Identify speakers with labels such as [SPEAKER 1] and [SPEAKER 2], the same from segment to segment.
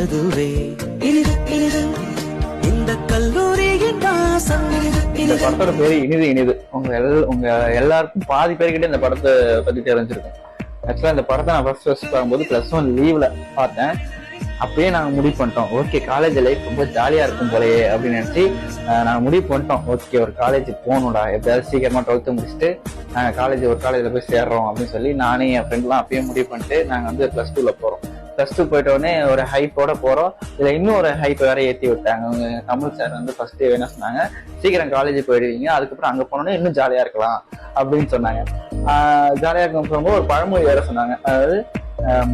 [SPEAKER 1] அதுவே இனிது இனிது. இந்த கல்லூரியின் வாசம். இனிது
[SPEAKER 2] இந்த படத்தோட பேரு இனிது இனிது. உங்க எல் உங்க எல்லாருக்கும் பாதி பேர்கிட்ட இந்த படத்தை பத்தி தெரிஞ்சிருக்கும். ஆக்சுவலா இந்த படத்தை நான் ஃபர்ஸ்ட் ஃபர்ஸ்ட் பார்க்கும்போது பிளஸ் ஒன் லீவ்ல பார்த்தேன். அப்பயே நாங்க முடிவு பண்ணிட்டோம். ஓகே காலேஜ் லைஃப் ரொம்ப ஜாலியா இருக்கும் போலயே அப்படின்னு நினைச்சு அஹ், நாங்க முடிவு பண்ணிட்டோம். ஓகே ஒரு காலேஜ் போகணும்டா. எப்படியாவது சீக்கிரமா டுவெல்த்து முடிச்சுட்டு நாங்கள் காலேஜ் ஒரு காலேஜில் போய் சேர்றோம் அப்படின்னு சொல்லி நானே என் ஃப்ரெண்ட்லாம் அப்பயே முடிவு பண்ணிட்டு நாங்கள் வந்து ப்ளஸ் டூவில் போகிறோம் ப்ளஸ் டூ போயிட்டோடனே ஒரு ஹைப்போட போகிறோம் இதில் இன்னும் ஒரு ஹைப் வேற ஏற்றி விட்டாங்க. அவங்க தமிழ் சார் வந்து ஃபர்ஸ்ட் என்ன சொன்னாங்க. சீக்கிரம் காலேஜ் போயிடுவீங்க. அதுக்கப்புறம் அங்கே போனோன்னே இன்னும் ஜாலியாக இருக்கலாம் அப்படின்னு சொன்னாங்க. ஜாலியாக இருக்கும் போகும்போது ஒரு பழமொழி வேற சொன்னாங்க. அதாவது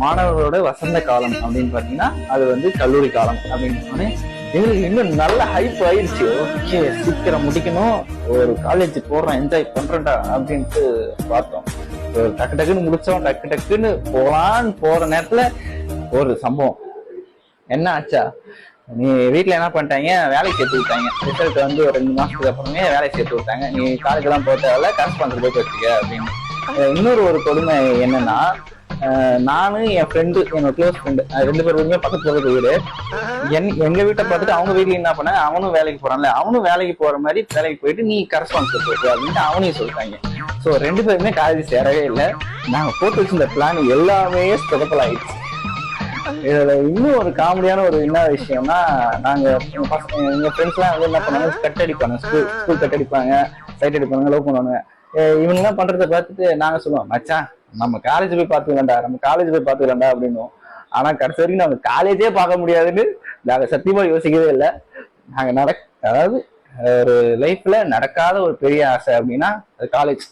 [SPEAKER 2] மாணவர்களோட வசந்த காலம் அப்படின்னு பார்த்தீங்கன்னா அது வந்து கல்லூரி காலம் அப்படின்னு சொன்னோன்னே எங்களுக்கு இன்னும் நல்ல ஹைப் ஆயிடுச்சு ஓகே சீக்கிரம் முடிக்கணும். ஒரு காலேஜ் போடுறோம் என்ஜாய் பண்றோம்டா அப்படின்ட்டு பார்த்தோம். ஒரு டக்கு டக்குன்னு முடிச்சோம். டக்கு டக்குன்னு போகலான்னு போற நேரத்துல ஒரு சம்பவம். என்ன ஆச்சா? நீ வீட்டுல என்ன பண்ணிட்டாங்க? வேலைக்கு சேர்த்து விட்டாங்க. ரிசல்ட் வந்து ஒரு ரெண்டு மாசத்துக்கு அப்புறமே வேலைக்கு சேர்த்து விட்டாங்க. நீ காலேஜ் எல்லாம் போக தேவையில்ல. கரஸ்பாண்டர் போய் வச்சுக்க அப்படின்னு. இன்னொரு ஒரு கொடுமை என்னன்னா நானும் என் ஃப்ரெண்டு என்னோட க்ளோஸ் ஃப்ரெண்டு ரெண்டு பேருமே பக்கத்து பக்கத்து வீடு. என் எங்க வீட்டை பார்த்துட்டு அவங்க வீட்ல என்ன பண்ணாங்க அவனும் வேலைக்கு போறான்ல அவனும் வேலைக்கு போற மாதிரி வேலைக்கு போயிட்டு நீ கரஸ்பாண்டர் போயிட்டு அப்படின்ட்டு அவனையும் சொல்லிட்டாங்க. ஸோ ரெண்டு பேருமே காலேஜ் சேரவே இல்லை. நாங்க போட்டு வச்சிருந்த பிளான் எல்லாமே ஸ்டெப்பல் ஆயிடுச்சு இதுல இன்னும் ஒரு காமெடியான ஒரு என்ன விஷயம்னா நாங்க எங்க பசங்க எங்க ஃப்ரெண்ட்ஸ்லாம் வந்து என்ன பண்ணாங்க கட் அடிப்பாங்க. ஸ்கூல் ஸ்கூல் கட் அடிப்பாங்க சைட் அடிப்பாங்க லவ் பண்ணுவாங்க இவங்க எல்லாம் பண்றத பார்த்துட்டு நாங்க சொல்லுவோம் மச்சான் நம்ம காலேஜ் போய் பார்த்துக்கலாம்டா நம்ம காலேஜ் போய் பார்த்துக்கலாம்டா அப்படின்னும் ஆனா கடைசி வரைக்கும் நாங்க காலேஜே பார்க்க முடியாதுன்னு நாங்க சத்தியமா யோசிக்கவே இல்லை. நாங்க நடக் அதாவது ஒரு லைஃப்ல நடக்காத ஒரு பெரிய ஆசை அப்படின்னா அது காலேஜ்